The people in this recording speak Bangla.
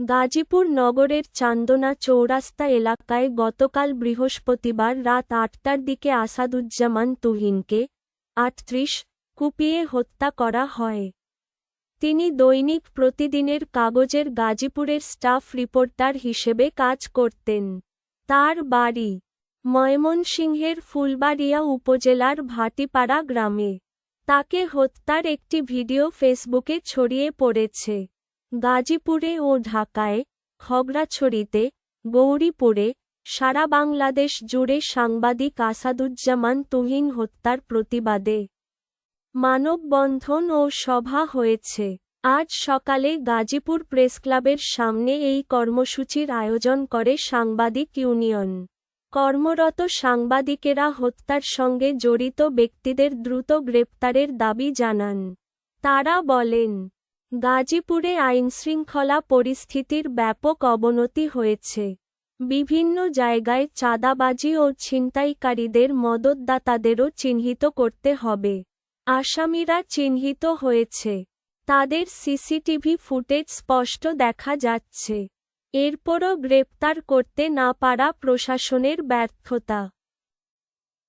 গাজীপুর নগরের চান্দনা চৌরাস্তা এলাকায় গতকাল বৃহস্পতিবার রাত আটটার দিকে আসাদুজ্জামান তুহিনকে আটত্রিশ কুপিয়ে হত্যা করা হয়। তিনি দৈনিক প্রতিদিনের কাগজের গাজীপুরের স্টাফ রিপোর্টার হিসেবে কাজ করতেন। তার বাড়ি ময়মনসিংহের ফুলবাড়িয়া উপজেলার ভাটিপাড়া গ্রামে। তাকে হত্যার একটি ভিডিও ফেসবুকে ছড়িয়ে পড়েছে। গাজীপুরে ও ঢাকায় খগড়াছড়িতে, গৌরীপুরে, সারা বাংলাদেশ জুড়ে সাংবাদিক আসাদুজ্জামান তুহিন হত্যার প্রতিবাদে মানববন্ধন ও সভা হয়েছে। আজ সকালে গাজীপুর প্রেসক্লাবের সামনে এই কর্মসূচির আয়োজন করে সাংবাদিক ইউনিয়ন। কর্মরত সাংবাদিকেরা হত্যার সঙ্গে জড়িত ব্যক্তিদের দ্রুত গ্রেপ্তারের দাবি জানান। তারা বলেন গাজীপুরে আইনশৃঙ্খলা পরিস্থিতির ব্যাপক অবনতি হয়েছে। বিভিন্ন জায়গায় চাঁদাবাজি ও ছিনতাইকারীদের মদতদাতাদেরও চিহ্নিত করতে হবে। আসামিরা চিহ্নিত হয়েছে। তাদের সিসিটিভি ফুটেজ স্পষ্ট দেখা যাচ্ছে। এরপরও গ্রেপ্তার করতে না পারা প্রশাসনের ব্যর্থতা।